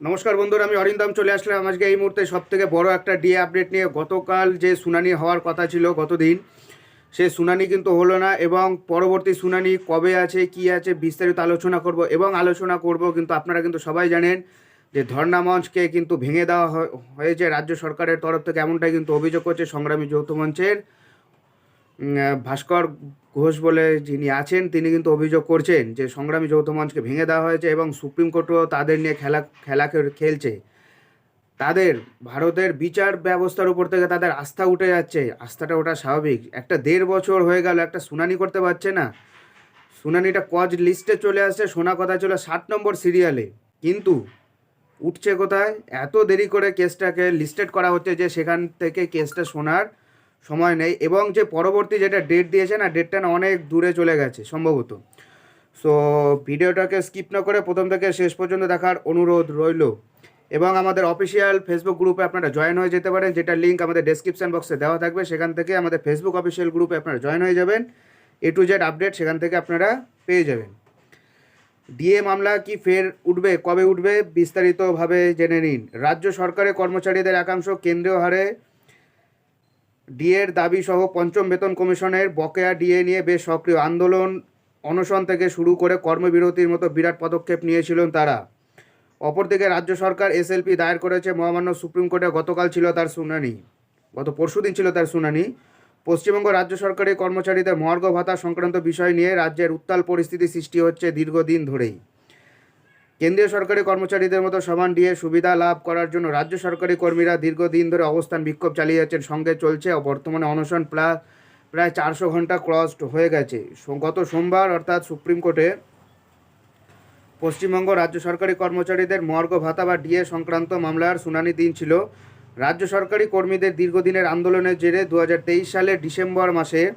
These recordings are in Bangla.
নমস্কার বন্ধুরা, আমি অরিন্দম চলে আসলাম। আজকে এই মুহূর্তে সব থেকে বড় একটা ডিএ আপডেট নিয়ে। গতকাল যে শুনানি হওয়ার কথা ছিল গতদিন, সে শুনানি কিন্তু হলো না এবং পরবর্তী শুনানি কবে আছে, কি আছে, বিস্তারিত আলোচনা করব এবং আলোচনা করব কিন্তু আপনারা কিন্তু সবাই জানেন যে ধর্ণা মঞ্চকে কিন্তু ভেঙে দেওয়া হয়- হয়েছে রাজ্য সরকারের তরফ থেকে। এমনটাই কিন্তু অভিযোগ করছে সংগ্রামী যৌথ মঞ্চের ভাস্কর ঘোষ বলে যিনি আছেন, তিনি কিন্তু অভিযোগ করছেন যে সংগ্রামী যৌথ মঞ্চকে ভেঙে দেওয়া হয়েছে এবং সুপ্রিম কোর্টও তাদের নিয়ে খেলা খেলাকে খেলছে। তাদের ভারতের বিচার ব্যবস্থার উপর থেকে তাদের আস্থা উঠে যাচ্ছে। আস্থাটা ওটা স্বাভাবিক। একটা দেড় বছর হয়ে গেল, একটা শুনানি করতে পারছে না। শুনানিটা কজ লিস্টে চলে আসছে, শোনা কথা ছিল ষাট নম্বর সিরিয়ালে। কিন্তু উঠছে কোথায়? এত দেরি করে কেসটাকে লিস্টেড করা হচ্ছে যে সেখান থেকে কেসটা শোনার সময় নেই এবং যে পরবর্তী যেটা ডেট দিয়েছে না ডেটটা না অনেক দূরে চলে গেছে সম্ভবত। সো ভিডিওটাকে স্কিপ না করে প্রথম থেকে শেষ পর্যন্ত দেখার অনুরোধ রইল। এবং আমাদের অফিসিয়াল ফেসবুক গ্রুপে আপনারা জয়েন হয়ে যেতে পারেন, যেটা লিঙ্ক আমাদের ডেসক্রিপশন বক্সে দেওয়া থাকবে। সেখান থেকে আমাদের ফেসবুক অফিসিয়াল গ্রুপে আপনারা জয়েন হয়ে যাবেন। এ টু জেড আপডেট সেখান থেকে আপনারা পেয়ে যাবেন। ডিএ মামলা কি ফের উঠবে, কবে উঠবে, বিস্তারিতভাবে জেনে নিন। রাজ্য সরকারের কর্মচারীদের একাংশ কেন্দ্রীয় হারে ডিএর দাবি সহ পঞ্চম বেতন কমিশনের বকেয়া ডিএ নিয়ে বেশ সক্রিয় আন্দোলন অনশন থেকে শুরু করে কর্মবিরতির মতো বিরাট পদক্ষেপ নিয়েছিলেন তারা। অপরদিকে রাজ্য সরকার এসএলপি দায়ের করেছে মহামান্য সুপ্রিম কোর্টে, গতকাল ছিল তার শুনানি। গত পরশুদিন ছিল তার শুনানি। পশ্চিমবঙ্গ রাজ্য সরকারি কর্মচারীদের মহার্ঘ ভাতা সংক্রান্ত বিষয় নিয়ে রাজ্যের উত্তাল পরিস্থিতি সৃষ্টি হচ্ছে দীর্ঘদিন ধরেই। কেন্দ্রীয় সরকারি কর্মচারীদের মতো সমান ডিএ সুবিধা লাভ করার জন্য রাজ্য সরকারি কর্মীরা দীর্ঘদিন ধরে অবস্থান বিক্ষোভ চালিয়ে যাচ্ছেন, সঙ্গে চলছে বর্তমানে অনশন প্লা- প্রায় চারশো ঘণ্টা ক্রসড হয়ে গেছে। গত সোমবার অর্থাৎ সুপ্রিম কোর্টে পশ্চিমবঙ্গ রাজ্য সরকারি কর্মচারীদের মর্গ ভাতা বা ডিএ সংক্রান্ত মামলার শুনানি দিন ছিল। রাজ্য সরকারি কর্মীদের দীর্ঘদিনের আন্দোলনের জেরে দু সালের ডিসেম্বর মাসে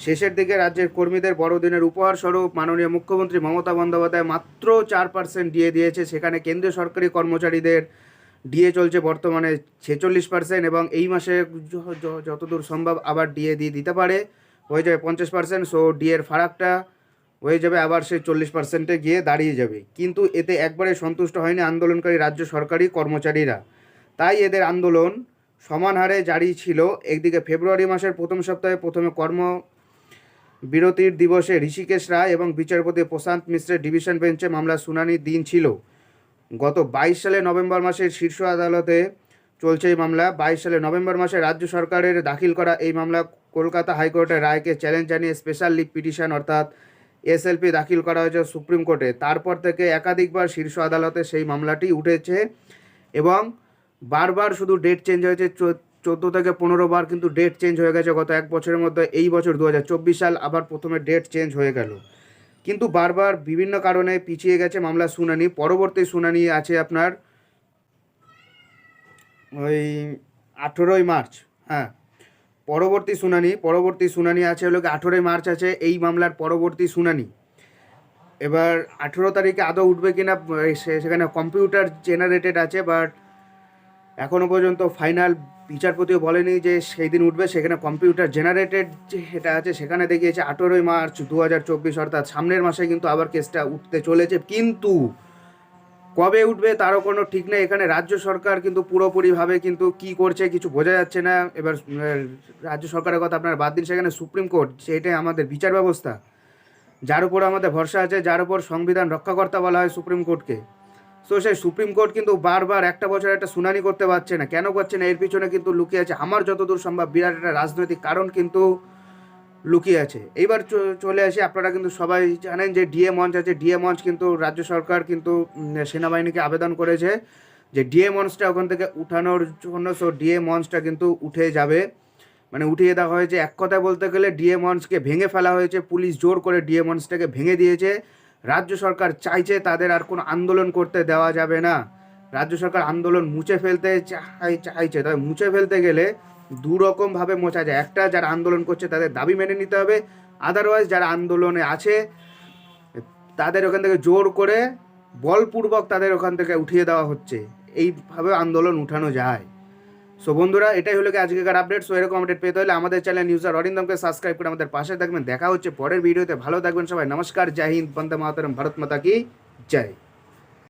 শেষের দিকে রাজ্যের কর্মীদের বড়দিনের উপহার স্বরূপ মাননীয় মুখ্যমন্ত্রী মমতা বন্দ্যোপাধ্যায় মাত্র চার পার্সেন্ট ডিএ দিয়েছে। সেখানে কেন্দ্রীয় সরকারি কর্মচারীদের ডিএ চলছে বর্তমানে ছেচল্লিশ পার্সেন্ট এবং এই মাসে যতদূর সম্ভব আবার ডিএ দিয়ে দিতে পারে। হয়ে যাবে পঞ্চাশ পার্সেন্ট সো ডিএর ফারাকটা হয়ে যাবে আবার সেই চল্লিশ পার্সেন্টে গিয়ে দাঁড়িয়ে যাবে। কিন্তু এতে একবারে সন্তুষ্ট হয়নি আন্দোলনকারী রাজ্য সরকারি কর্মচারীরা। তাই এদের আন্দোলন সমান হারে জারি ছিল। একদিকে ফেব্রুয়ারি মাসের প্রথম সপ্তাহে প্রথমে কর্ম বিরতির দিবসে ঋষিকেশ রায় এবং বিচারপতি প্রশান্ত মিশ্রের ডিভিশন বেঞ্চে মামলা শুনানির দিন ছিল। গত বাইশ সালে নভেম্বর মাসের শীর্ষ আদালতে চলছে এই মামলা। বাইশ সালে নভেম্বর মাসে রাজ্য সরকারের দাখিল করা এই মামলা কলকাতা হাইকোর্টের রায়কে চ্যালেঞ্জ জানিয়ে স্পেশাল লিভ পিটিশন অর্থাৎ এসএলপি দাখিল করা হয়েছে সুপ্রিম কোর্টে। তারপর থেকে একাধিকবার শীর্ষ আদালতে সেই মামলাটি উঠেছে এবং বারবার শুধু ডেট চেঞ্জ হয়েছে চোদ্দ থেকে পনেরো বার কিন্তু ডেট চেঞ্জ হয়ে গেছে গত এক বছরের মধ্যে, এই বছর দু হাজার চব্বিশ সাল আবার প্রথমে ডেট চেঞ্জ হয়ে গেল। কিন্তু বারবার বিভিন্ন কারণে পিছিয়ে গেছে মামলা শুনানি, পরবর্তী শুনানি আছে আপনার ওই আঠেরোই মার্চ হ্যাঁ। পরবর্তী শুনানি পরবর্তী শুনানি আছে হলো আঠেরোই মার্চ আছে, এই মামলার পরবর্তী শুনানি। এবার আঠেরো তারিখে আদৌ উঠবে কিনা সেখানে কম্পিউটার জেনারেটেড আছে বাট এখনও পর্যন্ত ফাইনাল বিচারপতিও বলেনি যে সেই দিন উঠবে। সেখানে কম্পিউটার জেনারেটেড যে এটা আছে, সেখানে দেখিয়েছে আঠেরোই মার্চ দু হাজার চব্বিশ, অর্থাৎ সামনের মাসে কিন্তু আবার কেসটা উঠতে চলেছে। কিন্তু কবে উঠবে তারও কোনো ঠিক নেই। এখানে রাজ্য সরকার কিন্তু পুরোপুরিভাবে কিন্তু কি করছে কিছু বোঝা যাচ্ছে না। এবার রাজ্য সরকারের কথা আপনার বাদ দিন, সেখানে সুপ্রিম কোর্ট, সেটাই আমাদের বিচার ব্যবস্থা। যার উপর আমাদের ভরসা আছে, যার উপর সংবিধান রক্ষাকর্তা বলা হয় সুপ্রিম কোর্টকে। সো সেই সুপ্রিম কোর্ট কিন্তু বারবার একটা বছর একটা শুনানি করতে পারছে না। কেন করছে না? এর পিছনে কিন্তু লুকিয়ে আছে। আমার যতদূর সম্ভব বিরাট একটা রাজনৈতিক কারণ কিন্তু লুকিয়ে আছে। এইবার চলে আসি, আপনারা কিন্তু সবাই জানেন যে ডিএ মঞ্চ আছে। ডিএ মঞ্চ কিন্তু রাজ্য সরকার কিন্তু সেনাবাহিনীকে আবেদন করেছে যে ডিএ মঞ্চটা ওখান থেকে উঠানোর জন্য। সো ডিএ মঞ্চটা কিন্তু উঠে যাবে। মানে উঠিয়ে দেওয়া হয়েছে। এক কথায় বলতে গেলে ডিএ মঞ্চকে ভেঙে ফেলা হয়েছে। পুলিশ জোর করে ডিএ মঞ্চটাকে ভেঙে দিয়েছে। রাজ্য সরকার চাইছে তাদের আর কোনো আন্দোলন করতে দেওয়া যাবে না। রাজ্য সরকার আন্দোলন মুছে ফেলতে চাই চাইছে, তবে মুছে ফেলতে গেলে দু রকমভাবে মোছা যায়। একটা যারা আন্দোলন করছে তাদের দাবি মেনে নিতে হবে। আদারওয়াইজ যারা আন্দোলনে আছে, তাদের ওখান থেকে জোর করে বলপূর্বক তাদের ওখান থেকে উঠিয়ে দেওয়া হচ্ছে। এইভাবে আন্দোলন উঠানো যায়। সো বন্ধুরা, এটাই হলো কি আজকেকার আপডেট সো এরকম আপডেট পেতে হলে আমাদের চ্যানেল নিউজার অরিন্দমকে সাবস্ক্রাইব করে আমাদের পাশে থাকবেন। দেখা হচ্ছে পরের ভিডিওতে। ভালো থাকবেন সবাই। নমস্কার। জয় হিন্দ। বন্দে মাতরম। ভারত মাতা কি জয়।